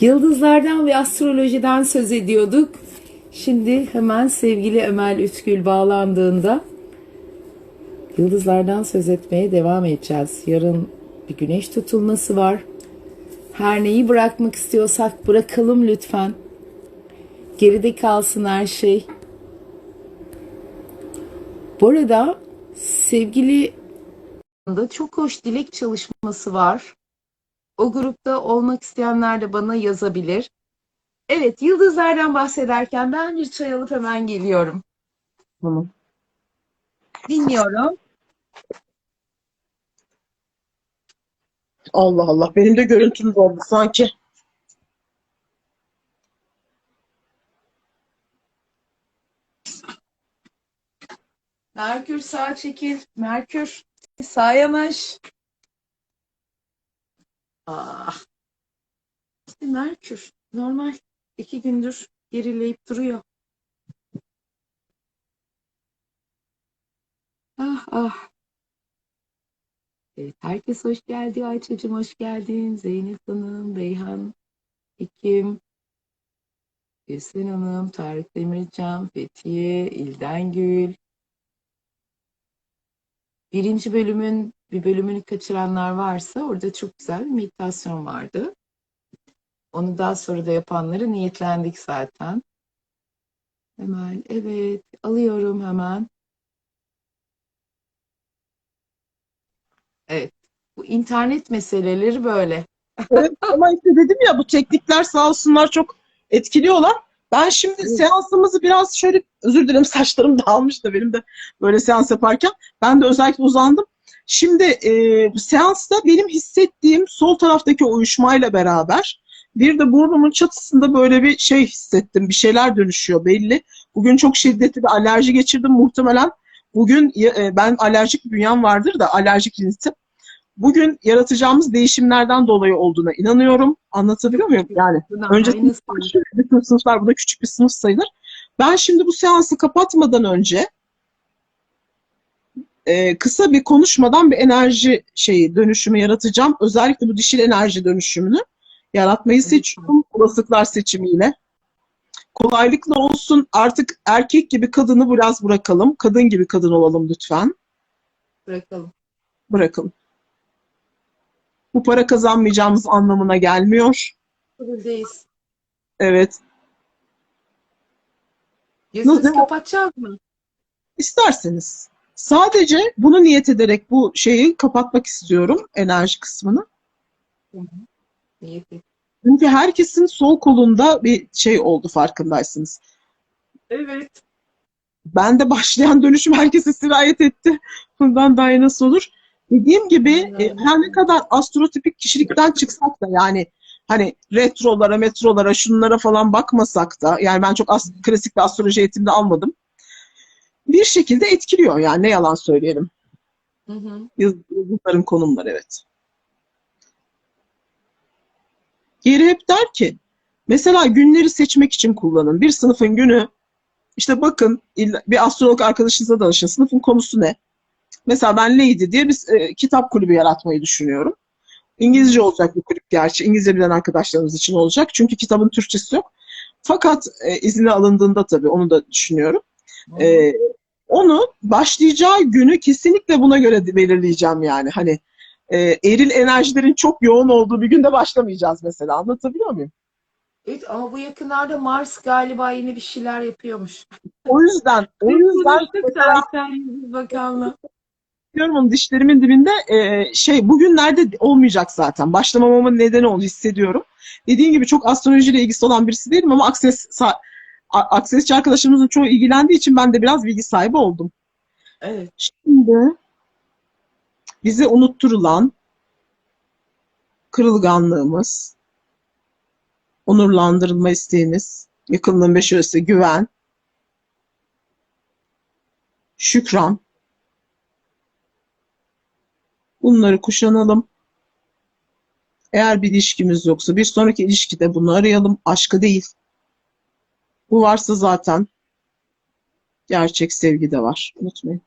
Yıldızlardan ve astrolojiden söz ediyorduk. Şimdi hemen sevgili Emel Üskül bağlandığında yıldızlardan söz etmeye devam edeceğiz. Yarın bir güneş tutulması var. Her neyi bırakmak istiyorsak bırakalım lütfen. Geride kalsın her şey. Bu arada sevgili çok hoş dilek çalışması var. O grupta olmak isteyenler de bana yazabilir. Evet, yıldızlardan bahsederken ben bir çay alıp hemen geliyorum. Tamam. Dinliyorum. Allah Allah. Benim de görüntüm oldu sanki. Merkür sağa çekil. Merkür sağa yanaş. Ah. İşte Merkür normal iki gündür gerileyip duruyor. Ah ah. Evet, herkes hoş geldi. Ayça'cığım hoş geldin. Zeynep Hanım, Beyhan, Ekim, Gülsen Hanım, Tarık Demircan, Fethiye, İlden Gül. Birinci bölümün bir bölümünü kaçıranlar varsa orada çok güzel bir meditasyon vardı. Onu daha sonra da yapanları niyetlendik zaten. Hemen evet alıyorum hemen. Evet bu internet meseleleri böyle. Evet, ama işte dedim ya bu teknikler sağ olsunlar çok etkiliyorlar. Ben şimdi seansımızı biraz şöyle özür dilerim saçlarım dağılmış da benim de böyle seans yaparken ben de özellikle uzandım. Şimdi e, seansta benim hissettiğim sol taraftaki uyuşmayla beraber bir de burnumun çatısında böyle bir şey hissettim. Bir şeyler dönüşüyor belli. Bugün çok şiddetli bir alerji geçirdim muhtemelen. Bugün e, ben alerjik bir bünyem vardır da alerjik rinitim. Bugün yaratacağımız değişimlerden dolayı olduğuna inanıyorum. Anlatabiliyor muyum? Yani önce sınıflar, bütün sınıflar burada küçük bir sınıf sayılır. Ben şimdi bu seansı kapatmadan önce e, kısa bir konuşmadan bir enerji şeyi dönüşümü yaratacağım. Özellikle bu dişil enerji dönüşümünü yaratmayı seçiyorum olasılıklar seçimiyle. Kolaylıkla olsun artık erkek gibi kadını biraz bırakalım. Kadın gibi kadın olalım lütfen. bırakalım. Bırakalım. Bu para kazanmayacağımız anlamına gelmiyor. Buradayız. Evet. Nasıl? kapatacağız mı? İsterseniz. Sadece bunu niyet ederek bu şeyi kapatmak istiyorum. Enerji kısmını. Niyet. Çünkü herkesin sol kolunda bir şey oldu farkındaysınız. Evet. Ben de başlayan dönüşüm herkese sirayet etti. Bundan daha iyi nasıl olur? Dediğim gibi e, her ne kadar astrotipik kişilikten çıksak da yani hani retrolara, metrolara, şunlara falan bakmasak da yani ben çok as- klasik bir astroloji eğitimde almadım. Bir şekilde etkiliyor yani ne yalan söyleyelim. Hı hı. Yıldızların konumları evet. Geri hep der ki mesela günleri seçmek için kullanın. Bir sınıfın günü işte bakın bir astrolog arkadaşınıza danışın. Sınıfın konusu ne? Mesela ben Lady diye bir e, kitap kulübü yaratmayı düşünüyorum. İngilizce olacak bir kulüp gerçi. İngilizce bilen arkadaşlarımız için olacak. Çünkü kitabın Türkçesi yok. Fakat e, izni alındığında tabii onu da düşünüyorum. E, onu başlayacağı günü kesinlikle buna göre belirleyeceğim yani. Hani e, eril enerjilerin çok yoğun olduğu bir günde başlamayacağız mesela. Anlatabiliyor muyum? Evet ama bu yakınlarda Mars galiba yeni bir şeyler yapıyormuş. O yüzden o yüzden mesela Bakanlığı. diyorum onun dişlerimin dibinde e, şey bugünlerde olmayacak zaten. Başlamamamın nedeni onu hissediyorum. Dediğim gibi çok astrolojiyle ilgisi olan birisi değilim ama akses sa- a- aksesçi arkadaşlarımızın çoğu ilgilendiği için ben de biraz bilgi sahibi oldum. Evet. Şimdi bize unutturulan kırılganlığımız, onurlandırılma isteğimiz, yakınlığın beş güven, şükran. Bunları kuşanalım. Eğer bir ilişkimiz yoksa bir sonraki ilişkide bunu arayalım. Aşkı değil. Bu varsa zaten gerçek sevgi de var. Unutmayın.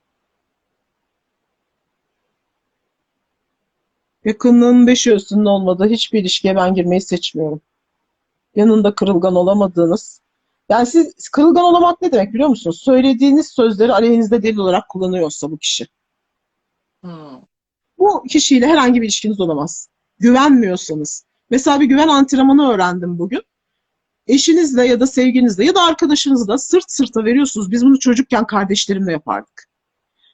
Yakınlığın beş ölçüsünün olmadığı hiçbir ilişkiye ben girmeyi seçmiyorum. yanında kırılgan olamadığınız. Yani siz kırılgan olamak ne demek biliyor musunuz? Söylediğiniz sözleri aleyhinizde delil olarak kullanıyorsa bu kişi. Hmm. Bu kişiyle herhangi bir ilişkiniz olamaz. Güvenmiyorsanız. Mesela bir güven antrenmanı öğrendim bugün. Eşinizle ya da sevginizle ya da arkadaşınızla sırt sırta veriyorsunuz. Biz bunu çocukken kardeşlerimle yapardık.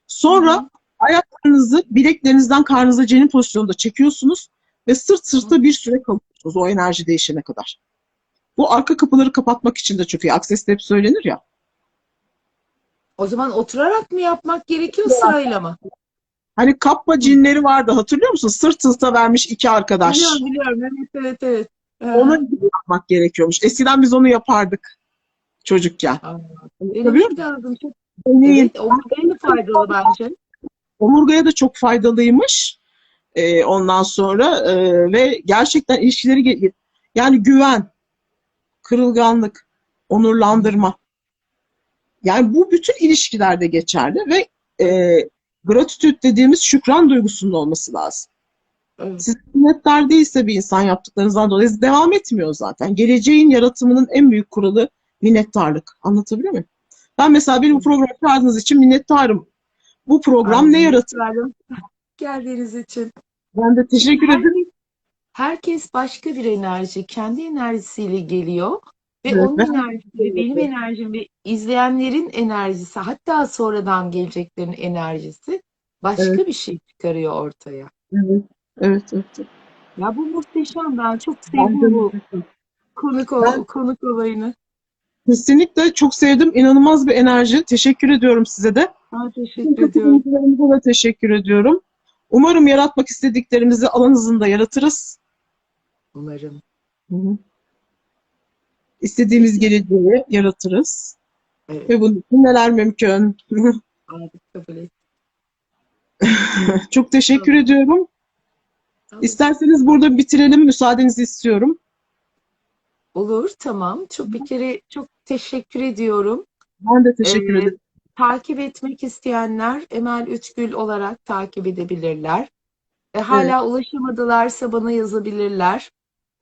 Sonra ayaklarınızı bileklerinizden karnınıza cenin pozisyonunda çekiyorsunuz ve sırt sırta bir süre kalıyorsunuz o enerji değişene kadar. Bu arka kapıları kapatmak için de çok iyi. Akses'te hep söylenir ya. O zaman oturarak mı yapmak gerekiyor sırayla mı? Hani kappa cinleri vardı hatırlıyor musun? Sırt sırta vermiş iki arkadaş. Biliyorum biliyorum. Evet evet evet. Ee, Onun gibi yapmak gerekiyormuş. Eskiden biz onu yapardık çocukken. benim Tabii. çok evet, omurgaya da faydalı bence. omurgaya da çok faydalıymış. Ee, ondan sonra e, ve gerçekten ilişkileri yani güven, kırılganlık, onurlandırma. Yani bu bütün ilişkilerde geçerli ve e, gratitude dediğimiz şükran duygusunun olması lazım. Evet. Siz minnettar değilse bir insan yaptıklarınızdan dolayı devam etmiyor zaten. Geleceğin yaratımının en büyük kuralı minnettarlık. Anlatabiliyor muyum? Ben mesela benim bu programı çağırdığınız için minnettarım. Bu program ne Aynen. yaratır? Geldiğiniz için. Ben de teşekkür ederim. Herkes, başka bir enerji, kendi enerjisiyle geliyor ve Evet, onun enerjisi, benim enerjim ve izleyenlerin enerjisi, hatta sonradan geleceklerin enerjisi başka Evet. bir şey çıkarıyor ortaya. Evet, evet, evet. Ya bu muhteşem. Ben çok Ben sevdim de- bu konuk, o- Ben- konuk olayını. Kesinlikle çok sevdim. İnanılmaz bir enerji. Teşekkür ediyorum size de. Ben teşekkür ediyorum. Katılımcılarımıza da teşekkür ediyorum. Umarım yaratmak istediklerimizi alan hızında yaratırız. Umarım. Hı hı. İstediğimiz geleceği yaratırız. Evet. Ve bunun için neler mümkün? Abi, kabul et. Çok teşekkür ediyorum. İsterseniz burada bitirelim. Müsaadenizi istiyorum. Olur, tamam. Çok bir kere çok teşekkür ediyorum. Ben de teşekkür Ee, ederim. Takip etmek isteyenler Emel Üçgül olarak takip edebilirler. E, hala ulaşamadılarsa bana yazabilirler.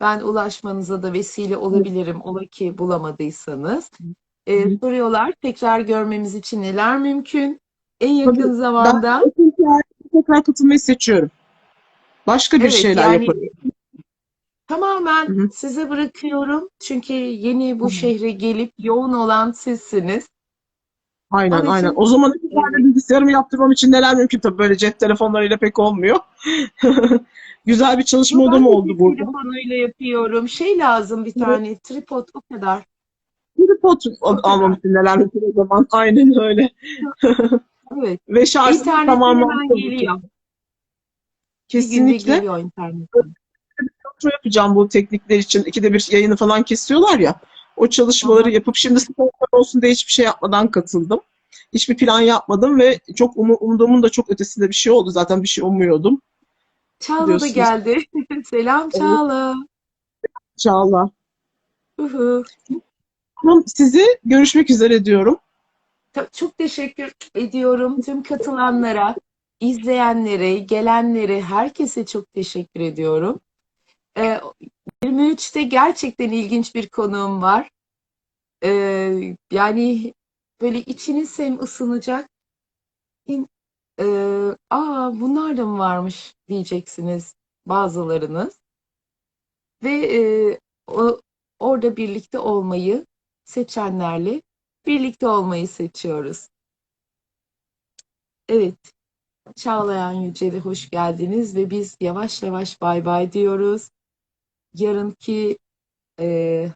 Ben ulaşmanıza da vesile olabilirim. Ola ki bulamadıysanız. E, soruyorlar tekrar görmemiz için neler mümkün? En yakın Tabii, zamanda Ben tekrar katılmayı seçiyorum. Başka bir Evet, şeyler yani yaparım. tamamen Hı hı. size bırakıyorum. Çünkü yeni bu Hı. şehre gelip yoğun olan sizsiniz. Aynen Onun aynen. için- O zaman iki tane bilgisayarımı yaptırmam için neler mümkün tabii böyle cep telefonlarıyla pek olmuyor. Güzel bir çalışma de oldu burada. telefonuyla yapıyorum. Şey lazım bir Evet. tane tripod o kadar. Tripod almam için neler mümkün o zaman. Aynen öyle. Evet. Ve şarjı tamamen geliyor. Kesinlikle. geliyor internet. kontrol yapacağım bu teknikler için. İkide bir yayını falan kesiyorlar ya. O çalışmaları Aha. yapıp şimdi sponsor olsun diye hiçbir şey yapmadan katıldım. Hiçbir plan yapmadım ve çok umu, umduğumun da çok ötesinde bir şey oldu. Zaten bir şey umuyordum. Çağla da geldi. Selam Çağla. Hı hı. Tamam, Sizi görüşmek üzere diyorum. Çok teşekkür ediyorum tüm katılanlara, izleyenlere, gelenlere, herkese çok teşekkür ediyorum. Ee, 23'te gerçekten ilginç bir konuğum var. Ee, yani böyle içiniz hem ısınacak hem e, aa bunlar da mı varmış diyeceksiniz bazılarınız. Ve e, o, orada birlikte olmayı seçenlerle birlikte olmayı seçiyoruz. Evet, Çağlayan Yücel'e hoş geldiniz ve biz yavaş yavaş bay bay diyoruz. Yarınki e,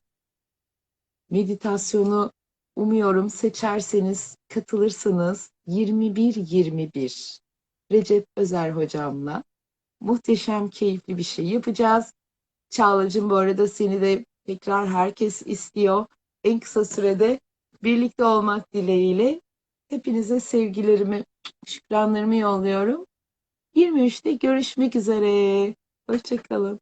meditasyonu umuyorum seçerseniz, katılırsanız 21-21 Recep Özer hocamla muhteşem, keyifli bir şey yapacağız. Çağlacığım bu arada seni de tekrar herkes istiyor. En kısa sürede birlikte olmak dileğiyle hepinize sevgilerimi, şükranlarımı yolluyorum. 23'te görüşmek üzere. Hoşçakalın.